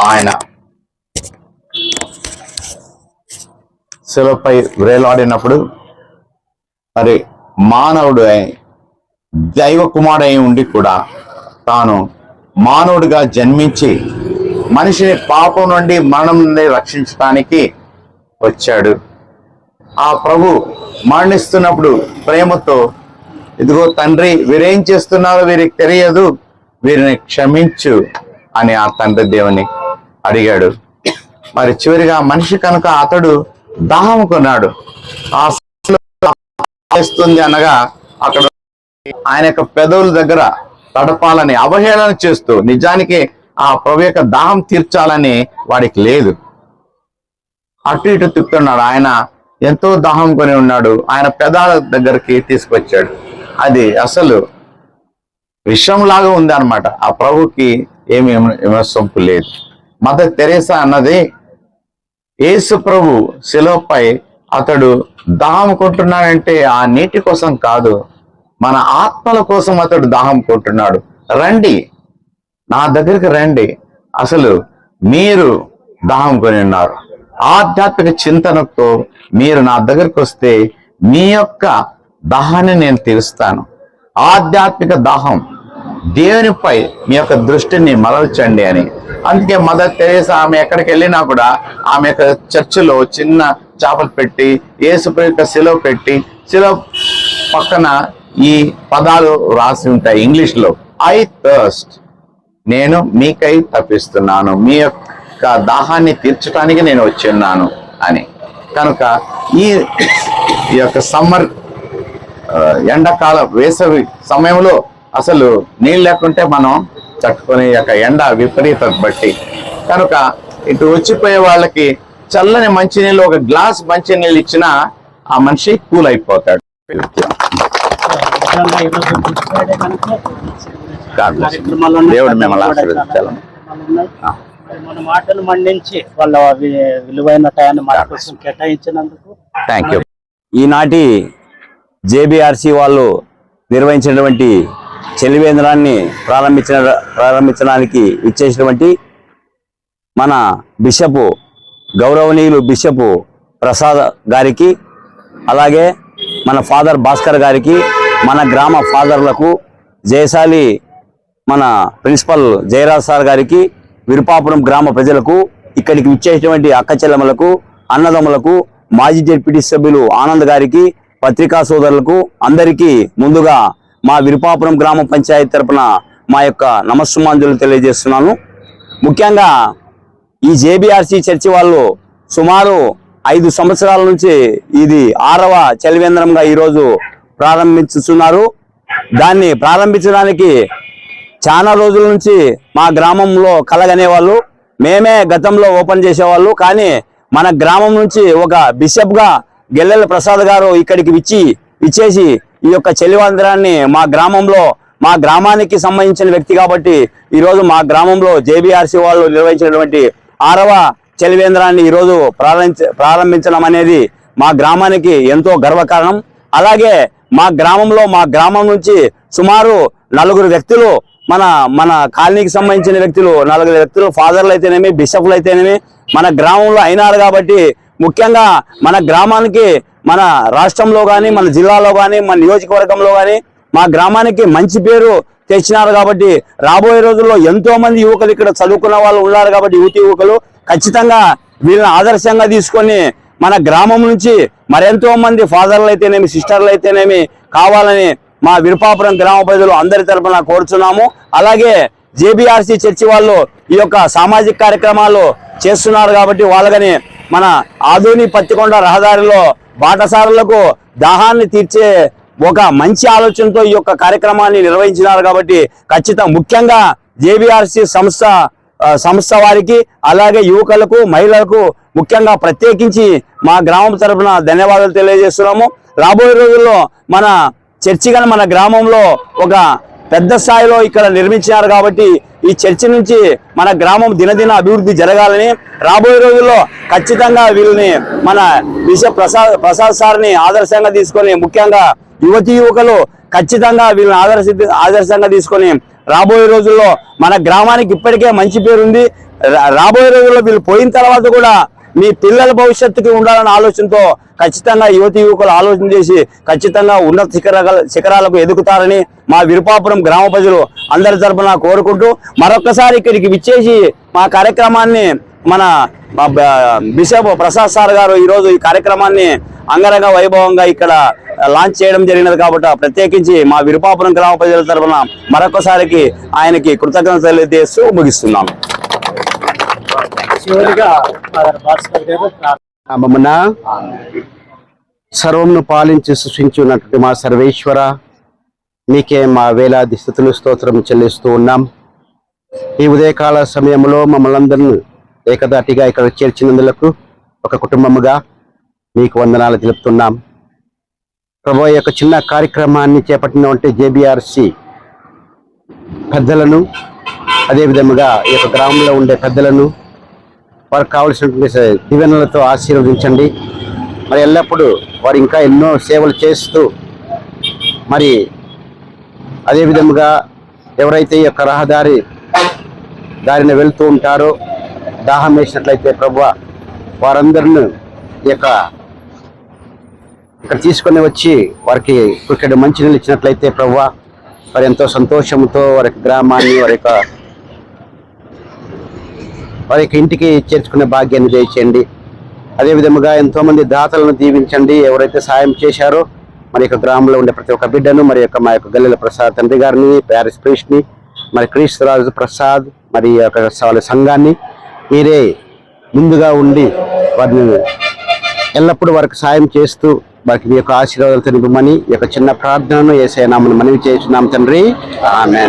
ఆయన. శిలపై వ్రేలాడినప్పుడు మరి మానవుడు అయి- దైవ కుమారుడై ఉండి కూడా తాను మానవుడిగా జన్మించి మనిషిని పాపం నుండి మరణం నుండి రక్షించడానికి వచ్చాడు. ఆ ప్రభు మరణిస్తున్నప్పుడు ప్రేమతో ఇదిగో తండ్రి వీరేం చేస్తున్నారో వీరికి తెలియదు వీరిని క్షమించు. అని ఆ తండ్రి దేవుని అడిగాడు. మరి చివరిగా మనిషి కనుక అతడు దాహం కొన్నాడు ఆ అనగా అక్కడ ఆయన యొక్క పెదవుల దగ్గర తడపాలని అవహేళన చేస్తూ నిజానికి ఆ ప్రభు యొక్క దాహం తీర్చాలని వాడికి లేదు. అటు ఇటు తిప్పుతున్నాడు. ఆయన ఎంతో దాహం కొని ఉన్నాడు. ఆయన పెదాల దగ్గరికి తీసుకొచ్చాడు. అది అసలు విషంలాగా ఉంది అనమాట ఆ ప్రభుకి ఏమి విమ- విమర్శింపు లేదు. మదర్ తెరేసా అన్నది యేసు ప్రభు శిలువపై అతడు దాహం కొంటున్నాడంటే ఆ నీటి కోసం కాదు మన ఆత్మల కోసం అతడు దాహం కొంటున్నాడు రండి నా దగ్గరికి రండి. అసలు మీరు దాహం కొని ఉన్నారు. ఆధ్యాత్మిక చింతనతో మీరు నా దగ్గరికి వస్తే మీ యొక్క దాహాన్ని నేను తీరుస్తాను. ఆధ్యాత్మిక దాహం దేవునిపై మీ యొక్క దృష్టిని మరల్చండి అని. అందుకే మదర్ తెరేసా ఆమె ఎక్కడికి వెళ్ళినా కూడా ఆమె యొక్క చర్చిలో చిన్న చేపలు పెట్టి యేసు యొక్క శిలువ పెట్టి శిలువ పక్కన ఈ పదాలు రాసి ఉంటాయి ఇంగ్లీష్లో. I thirst. నేను మీకై తప్పిస్తున్నాను. మీ యొక్క దాహాన్ని తీర్చడానికి నేను వచ్చి ఉన్నాను అని. కనుక ఈ ఈ యొక్క సమ్మర్ ఎండాకాల వేసవి సమయంలో అసలు నీళ్ళు లేకుంటే మనం తట్టుకునే యొక్క ఎండ విపరీత బట్టి కనుక ఇటు వచ్చిపోయే వాళ్ళకి చల్లని మంచినీళ్ళు ఒక గ్లాస్ మంచినీళ్ళు ఇచ్చినా ఆ మనిషి కూల్ అయిపోతాడు. దేవుడు మిమ్మల్ని కూడా ఆశీర్వదించాలి. కార్యక్రమాలు ఉన్నాయి. మరి మన మాటలు మండించి వాళ్ళ విలువైన టయాన్ని మన కోసం కేటాయించినందుకు థ్యాంక్ యూ ఈనాటి జేబీఆర్సి వాళ్ళు నిర్వహించినటువంటి చెలివేంద్రాన్ని ప్రారంభించిన ప్రారంభించడానికి ఇచ్చేసినటువంటి మన బిషపు గౌరవనీయులు బిషపు ప్రసాద్ గారికి అలాగే మన ఫాదర్ భాస్కర్ గారికి మన గ్రామ ఫాదర్లకు జయశాలి మన ప్రిన్సిపల్ జయరాజ్ సార్ గారికి విరుపాపురం గ్రామ ప్రజలకు ఇక్కడికి ఇచ్చేసినటువంటి అక్క చెల్లెమ్మలకు అన్నదమ్ములకు మాజీ డిప్యూటీ సభ్యులు ఆనంద్ గారికి పత్రికా సోదరులకు అందరికీ ముందుగా మా విరుపాపురం గ్రామ పంచాయతీ తరపున మా యొక్క నమస్సుమాంజులు తెలియజేస్తున్నాను. ముఖ్యంగా ఈ జేబీఆర్సీ చర్చి వాళ్ళు సుమారు ఐదు సంవత్సరాల నుంచి ఇది ఆరవ చలివేంద్రంగా ఈరోజు ప్రారంభించుతున్నారు. దాన్ని ప్రారంభించడానికి చాలా రోజుల నుంచి మా గ్రామంలో కలగనేవాళ్ళు. మేమే గతంలో ఓపెన్ చేసేవాళ్ళు. కానీ మన గ్రామం నుంచి ఒక బిషప్గా గెల్లెల ప్రసాద్ గారు ఇక్కడికి ఇచ్చి ఇచ్చేసి ఈ యొక్క చెలివాంధ్రాన్ని మా గ్రామంలో మా గ్రామానికి సంబంధించిన వ్యక్తి కాబట్టి ఈరోజు మా గ్రామంలో జేబీఆర్సీ వాళ్ళు నిర్వహించినటువంటి ఆరవ చలివేంద్రాన్ని ఈరోజు ప్రారంభించ ప్రారంభించడం అనేది మా గ్రామానికి ఎంతో గర్వకారణం. అలాగే మా గ్రామంలో మా గ్రామం నుంచి సుమారు నలుగురు వ్యక్తులు మన మన కాలనీకి సంబంధించిన వ్యక్తులు నలుగురు వ్యక్తులు ఫాదర్లు అయితేనేమి బిషప్లు అయితేనేమి మన గ్రామంలో అయినారు కాబట్టి ముఖ్యంగా మన గ్రామానికి మన రాష్ట్రంలో కానీ మన జిల్లాలో కానీ మన నియోజకవర్గంలో కానీ మా గ్రామానికి మంచి పేరు తెచ్చినారు కాబట్టి రాబోయే రోజుల్లో ఎంతో మంది యువకులు ఇక్కడ చదువుకున్న వాళ్ళు ఉన్నారు కాబట్టి యువతి యువకులు ఖచ్చితంగా వీళ్ళని ఆదర్శంగా తీసుకొని మన గ్రామం నుంచి మరెంతో మంది ఫాదర్లు అయితేనేమి సిస్టర్లు అయితేనేమి కావాలని మా విరుపాపురం గ్రామ ప్రజలు అందరి తరఫున కోరుచున్నాము. అలాగే జేబీఆర్సీ చర్చి వాళ్ళు ఈ యొక్క సామాజిక కార్యక్రమాలు చేస్తున్నారు కాబట్టి వాళ్ళని మన ఆధుని పత్తికొండ రహదారిలో బాటసారులకు దాహాన్ని తీర్చే ఒక మంచి ఆలోచనతో ఈ యొక్క కార్యక్రమాన్ని నిర్వహించినారు కాబట్టి ఖచ్చితంగా ముఖ్యంగా జేబీఆర్సీ సంస్థ సంస్థ వారికి అలాగే యువకులకు మహిళలకు ముఖ్యంగా ప్రత్యేకించి మా గ్రామం తరపున ధన్యవాదాలు తెలియజేస్తున్నాము. రాబోయే రోజుల్లో మన చర్చి మన గ్రామంలో ఒక పెద్ద స్థాయిలో ఇక్కడ నిర్మించినారు కాబట్టి ఈ చర్చి నుంచి మన గ్రామం దినదిన అభివృద్ధి జరగాలని రాబోయే రోజుల్లో ఖచ్చితంగా వీళ్ళని మన బిషప్ ప్రసాద్ ప్రసాద్ సార్ని ఆదర్శంగా తీసుకొని ముఖ్యంగా యువతి యువకులు ఖచ్చితంగా వీళ్ళని ఆదర్శ ఆదర్శంగా తీసుకొని రాబోయే రోజుల్లో మన గ్రామానికి ఇప్పటికే మంచి పేరుంది. రా- రాబోయే రోజుల్లో వీళ్ళు పోయిన తర్వాత కూడా మీ పిల్లల భవిష్యత్తుకి ఉండాలన్న ఆలోచనతో ఖచ్చితంగా యువతి యువకులు ఆలోచన చేసి ఖచ్చితంగా ఉన్నత శిఖరాల శిఖరాలకు ఎదుగుతారని మా విరుపాపురం గ్రామ ప్రజలు అందరి తరఫున కోరుకుంటూ మరొకసారి ఇక్కడికి విచ్చేసి మా కార్యక్రమాన్ని మన బిషప్ ప్రసాద్ సార్ గారు ఈరోజు ఈ కార్యక్రమాన్ని అంగరంగ వైభవంగా ఇక్కడ లాంచ్ చేయడం జరిగినది కాబట్టి ప్రత్యేకించి మా విరుపాపురం గ్రామ ప్రజల తరపున మరొకసారికి ఆయనకి కృతజ్ఞతలు తెలియజేస్తూ ముగిస్తున్నాను చివరిగా ఫాదర్ భాస్కర్ గారు ప్రార్థన. నామమున సర్వమును పాలించి సృష్టించున్నటువంటి మా సర్వేశ్వర మీకే మా వేలాది స్థుతులు స్తోత్రం చెల్లిస్తూ ఉన్నాం. ఈ ఉదయకాల సమయంలో మమ్మల్ని అందరిని ఏకదాటిగా ఇక్కడ చేర్చినందులకు ఒక కుటుంబముగా మీకు వందనాలు తెలుపుతున్నాం. ప్రభు యొక్క చిన్న కార్యక్రమాన్ని చేపట్టినటువంటి జేబిఆర్సి పెద్దలను అదేవిధముగా ఈ యొక్క గ్రామంలో ఉండే పెద్దలను వారికి కావలసినటువంటి దీవెనలతో ఆశీర్వదించండి. మరి ఎల్లప్పుడూ వారు ఇంకా ఎన్నో సేవలు చేస్తూ మరి అదేవిధముగా ఎవరైతే ఈ యొక్క రహదారి దారిని వెళ్తూ ఉంటారో దాహం వేసినట్లయితే ప్రభు వారందరిని ఈ యొక్క ఇక్కడ తీసుకొని వచ్చి వారికి ఇక్కడ మంచినీళ్ళు ఇచ్చినట్లయితే ప్రభు వారు ఎంతో సంతోషంతో వారి గ్రామాన్ని వారి యొక్క వారి యొక్క ఇంటికి చేర్చుకునే భాగ్యాన్ని దయచేయండి. అదేవిధముగా ఎంతోమంది దాతలను దీవించండి. ఎవరైతే సాయం చేశారో మరి యొక్క గ్రామంలో ఉండే ప్రతి ఒక్క బిడ్డను మరి యొక్క మా యొక్క గల్లెల ప్రసాద్ తండ్రి గారిని ప్యారిస్ ప్రీష్ని మరి క్రీస్తురాజు ప్రసాద్ మరి యొక్క వాళ్ళ సంఘాన్ని మీరే ముందుగా ఉండి వారిని ఎల్లప్పుడూ వారికి సాయం చేస్తూ వారికి మీ యొక్క ఆశీర్వాదాలు నింపమని ఈ యొక్క చిన్న ప్రార్థనను ఏసే నామని మనవి చేస్తున్నాం తండ్రి. ఆమె